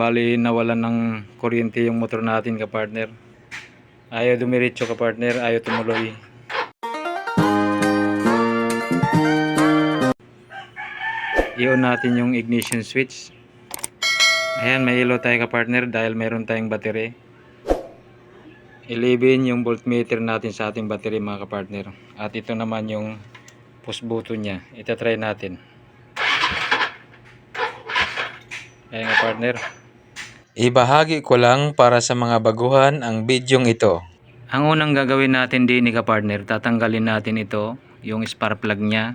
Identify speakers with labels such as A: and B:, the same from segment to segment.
A: Bali, nawalan ng kuryente yung motor natin ka-partner. Ayaw dumiretso ka-partner, ayaw tumuloy. I-on natin yung ignition switch. Ayan, may ilaw tayo ka-partner dahil mayroon tayong battery. 11 yung voltmeter natin sa ating battery mga ka-partner. At ito naman yung push button niya. Ita-try natin. Ayan ka-partner.
B: Ibahagi ko lang para sa mga baguhan ang bidyong ito.
A: Ang unang gagawin natin din ni ka-partner, tatanggalin natin ito, yung spark plug niya.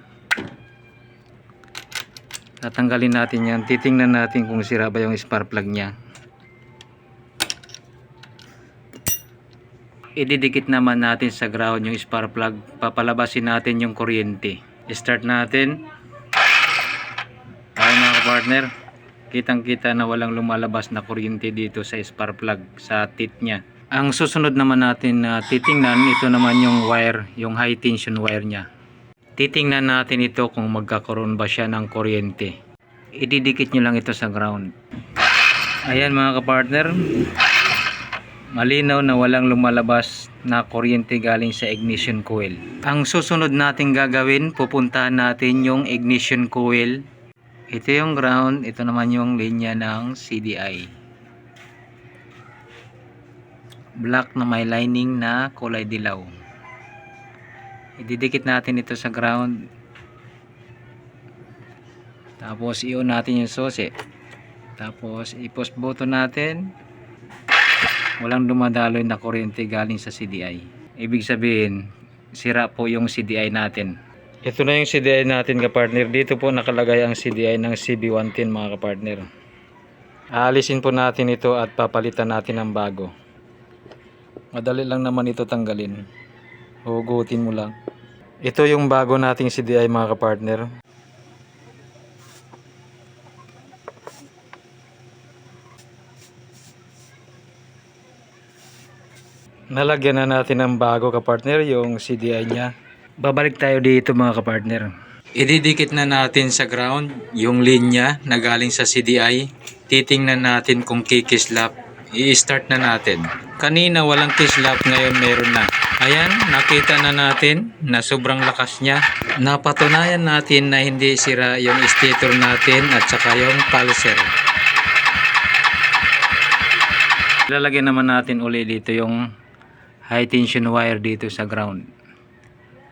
A: Tatanggalin natin yan. Titingnan natin kung sira ba yung spark plug niya. Ididikit naman natin sa ground yung spark plug. Papalabasin natin yung kuryente. Start natin. Ayun mga partner. Kitang kita na walang lumalabas na kuryente dito sa spark plug sa tit niya. Ang susunod naman natin na titingnan, ito naman yung wire, yung high tension wire niya. Titingnan natin ito kung magkakaroon ba siya ng kuryente. Ididikit nyo lang ito sa ground. Ayan mga kapartner. Malinaw na walang lumalabas na kuryente galing sa ignition coil. Ang susunod nating gagawin, pupuntahan natin yung ignition coil. Ito yung ground, ito naman yung linya ng CDI. Black na may lining na kulay dilaw. Ididikit natin ito sa ground. Tapos i-on natin yung susi. Tapos i-post button natin. Walang dumadaloy na kuryente galing sa CDI. Ibig sabihin, sira po yung CDI natin. Ito na yung CDI natin kapartner. Dito po nakalagay ang CDI ng CB110 mga kapartner. Aalisin po natin ito at papalitan natin ng bago. Madali lang naman ito tanggalin. Hugutin mo lang. Ito yung bago nating CDI mga kapartner. Nalagyan na natin ng bago kapartner yung CDI niya. Babalik tayo dito mga kapartner.
B: Ididikit na natin sa ground yung linya na galing sa CDI. Titingnan natin kung kikislap. I-start na natin. Kanina walang kislap, ngayon meron na. Ayan, nakita na natin na sobrang lakas niya. Napatunayan natin na hindi sira yung stator natin at saka yung pulser.
A: Lalagyan naman natin uli dito yung high tension wire dito sa ground.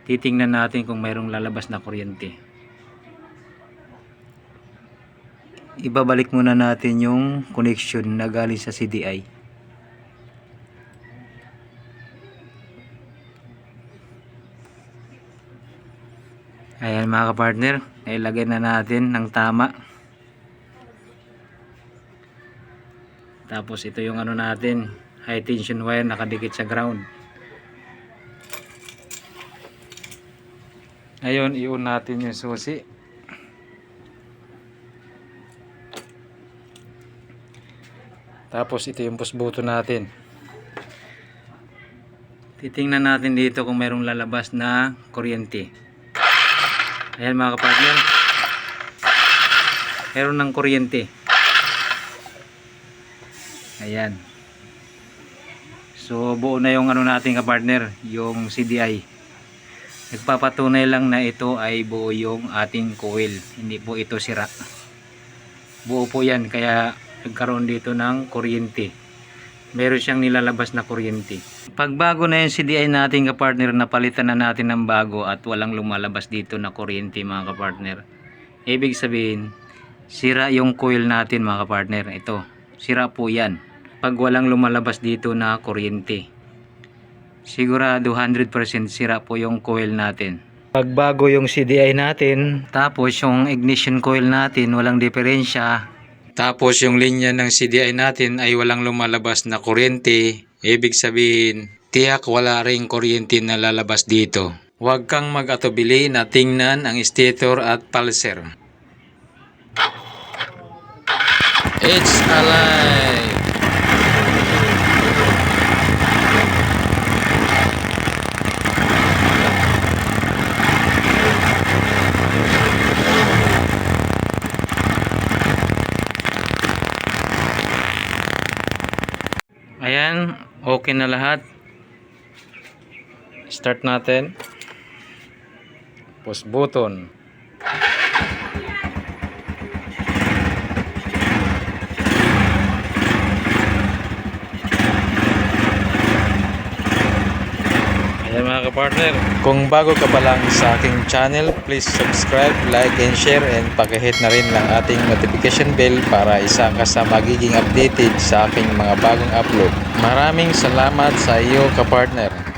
A: Titingnan natin kung mayroong lalabas na kuryente. Ibabalik muna natin yung connection na galing sa CDI. Ayan mga kapartner, ilagay na natin ng tama. Tapos ito yung ano natin, high tension wire nakadikit sa ground. Ngayon, i-on natin yung susi. Tapos ito yung push button natin. Titingnan natin dito kung mayroong lalabas na kuryente. Ayan mga kapartner. Meron ng kuryente. Ayan. So buo na yung ano natin kapartner, yung CDI. Nagpapatunay lang na ito ay buo yung ating coil. Hindi po ito sira. Buo po yan kaya nagkaroon dito ng kuryente. Meron siyang nilalabas na kuryente. Pag bago na yung CDI natin kapartner, napalitan na natin ng bago at walang lumalabas dito na kuryente mga kapartner. Ibig sabihin, sira yung coil natin mga kapartner. Ito, sira po yan. Pag walang lumalabas dito na kuryente. Sigurado 100% sira po yung coil natin. Pag bago yung CDI natin, tapos yung ignition coil natin, walang diferensya,
B: Tapos yung linya ng CDI natin ay walang lumalabas na kuryente. Ibig sabihin, tiyak wala ring kuryente na lalabas dito. Huwag kang mag-atubili na tingnan ang stator at pulser. It's alive! Okay na lahat. Start natin. Push button. Ayan mga kapartner. Kung bago ka pa lang sa aking channel, please subscribe, like, and share, and pakihit na rin ng ating notification bell para isa ka sa magiging updated sa aking mga bagong upload. Maraming salamat sa iyo kapartner.